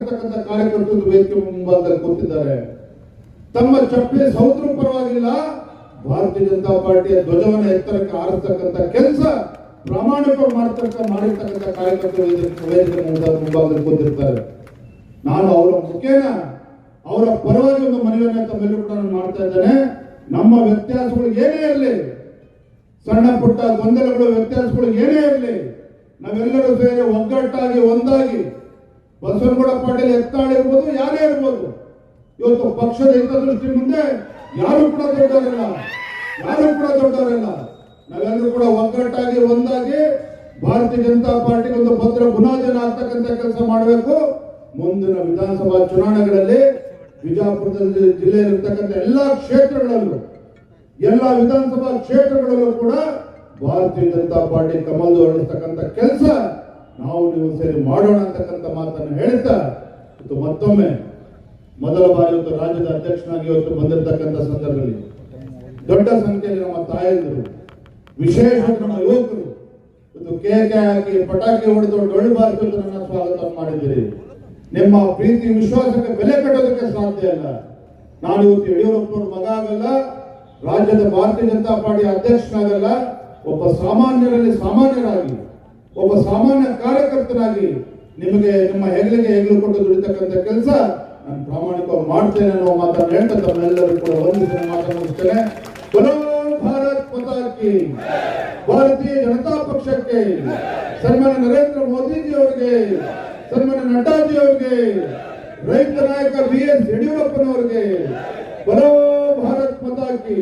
ಕಾರ್ಯಕರ್ತರು ವೇದಿಕೆ ಮುಂಭಾಗದಲ್ಲಿ ಕೂತಿದ್ದಾರೆ. ತಮ್ಮ ಚಪ್ಪಲಿ ಸೌತ್ರ ಪರವಾಗಿಲ್ಲ. ಭಾರತೀಯ ಜನತಾ ಪಾರ್ಟಿಯ ಧ್ವಜವನ್ನು ಎತ್ತರಕ್ಕೆ ಆರಿಸ್ತಕ್ಕಂಥ ಕೆಲಸ ಪ್ರಾಮಾಣಿಕವಾಗಿ ಮಾಡ್ತಕ್ಕ ಮಾಡಿರ್ತಕ್ಕಂಥ ಕಾರ್ಯಕರ್ತರು ವೇದಿಕೆ ವೇದಿಕೆ ಮುಂಭಾಗ ಮುಂಭಾಗದಲ್ಲಿ ಕೂತಿರ್ತಾರೆ. ನಾನು ಅವರ ಮುಖೇನ, ಅವರ ಪರವಾಗಿ ಒಂದು ಮನವಿಯನ್ನು ತಮ್ಮೆಲ್ಲರೂ ಕೂಡ ಮಾಡ್ತಾ ಇದ್ದೇನೆ. ನಮ್ಮ ವ್ಯತ್ಯಾಸಗಳು ಏನೇ ಇರಲಿ, ಸಣ್ಣ ಪುಟ್ಟ ಗೊಂದಲಗಳು ವ್ಯತ್ಯಾಸಗಳು ಏನೇ ಇರಲಿ, ನಾವೆಲ್ಲರೂ ಸೇರಿ ಒಗ್ಗಟ್ಟಾಗಿ, ಒಂದಾಗಿ ಬಸವನಗೌಡ ಪಾಟೀಲ್ ಎತ್ತಾಳೆ ಇರ್ಬೋದು, ಯಾರೇ ಇರ್ಬೋದು. ಇವತ್ತು ಪಕ್ಷದ ಹಿತದೃಷ್ಟಿ ಮುಂದೆ ಯಾರು ಕೂಡ ದೊಡ್ಡವರಿಲ್ಲ. ಯಾರು ಕೂಡ ದೊಡ್ಡವರಲ್ಲ. ನಾವೆಲ್ಲರೂ ಕೂಡ ಒಗ್ಗಟ್ಟಾಗಿ ಒಂದಾಗಿ ಭಾರತೀಯ ಜನತಾ ಪಾರ್ಟಿಗೆ ಒಂದು ಭದ್ರ ಬುನಾದಿನ ಆಗ್ತಕ್ಕಂಥ ಕೆಲಸ ಮಾಡಬೇಕು. ಮುಂದಿನ ವಿಧಾನಸಭಾ ಚುನಾವಣೆಗಳಲ್ಲಿ ಬಿಜಾಪುರದಲ್ಲಿ ಜಿಲ್ಲೆಯಲ್ಲಿರ್ತಕ್ಕಂಥ ಎಲ್ಲಾ ಕ್ಷೇತ್ರಗಳಲ್ಲೂ, ಎಲ್ಲ ವಿಧಾನಸಭಾ ಕ್ಷೇತ್ರಗಳಲ್ಲೂ ಕೂಡ ಭಾರತೀಯ ಜನತಾ ಪಾರ್ಟಿ ಕಮಲ್ ಹೊರಡಿಸ್ತಕ್ಕಂಥ ಕೆಲಸ ನಾವು ನೀವು ಸೇರಿ ಮಾಡೋಣ ಅಂತಕ್ಕಂಥ ಮಾತನ್ನು ಹೇಳ್ತಾ ಇವತ್ತು ಮತ್ತೊಮ್ಮೆ ಮೊದಲ ಬಾರಿ ಇವತ್ತು ರಾಜ್ಯದ ಅಧ್ಯಕ್ಷನಾಗಿ ಇವತ್ತು ಬಂದಿರತಕ್ಕಂಥ ಸಂದರ್ಭದಲ್ಲಿ ದೊಡ್ಡ ಸಂಖ್ಯೆಯಲ್ಲಿ ನಮ್ಮ ತಾಯಂದರು ವಿಶೇಷವಾಗಿ ನಮ್ಮ ಯುವಕರು ಇವತ್ತು ಕೇಕೆ ಹಾಕಿ ಪಟಾಕಿ ಹೊಡೆದು ಡೊಳ್ಳು ಬಾರಿಸಿ ನನ್ನ ಸ್ವಾಗತ ಮಾಡಿದ್ದೀರಿ. ನಿಮ್ಮ ಪ್ರೀತಿ, ವಿಶ್ವಾಸಕ್ಕೆ ಬೆಲೆ ಕಟ್ಟೋದಕ್ಕೆ ಸಾಧ್ಯ ಇಲ್ಲ. ನಾನು ಇವತ್ತು ಯಡಿಯೂರಪ್ಪನವ್ರ ಮಗ ಆಗಲ್ಲ, ರಾಜ್ಯದ ಭಾರತೀಯ ಜನತಾ ಪಾರ್ಟಿ ಅಧ್ಯಕ್ಷನಾಗಲ್ಲ, ಒಬ್ಬ ಸಾಮಾನ್ಯರಲ್ಲಿ ಸಾಮಾನ್ಯರಾಗಿ ಒಬ್ಬ ಸಾಮಾನ್ಯ ಕಾರ್ಯಕರ್ತನಾಗಿ ನಿಮಗೆ ನಿಮ್ಮ ಹೆಗಲಿಗೆ ಹೆಗಲು ಕೊಟ್ಟು ದುಡಿತಕ್ಕಂಥ ಕೆಲಸ ನಾನು ಪ್ರಾಮಾಣಿಕವಾಗಿ ಮಾಡ್ತೇನೆ ಅನ್ನೋ ಮಾತನ್ನು ಹೇಳ್ತಾ ತಮ್ಮೆಲ್ಲರೂ ಕೂಡ ವಂದಿಸಿದ ಮಾತನ್ನು ಭಾರತ್ ಮಾತಾ ಭಾರತೀಯ ಜನತಾ ಪಕ್ಷಕ್ಕೆ ಸನ್ಮಾನ್ಯ ನರೇಂದ್ರ ಮೋದಿಜಿ ಅವರಿಗೆ ಸನ್ಮಾನ್ಯ ನಡ್ಡಾಜಿ ಅವರಿಗೆ ರೈತ ನಾಯಕ ಬಿ ಎಸ್ ಯಡಿಯೂರಪ್ಪನವರಿಗೆ ಬರೋ ಭಾರತ್ ಪತಾಕಿ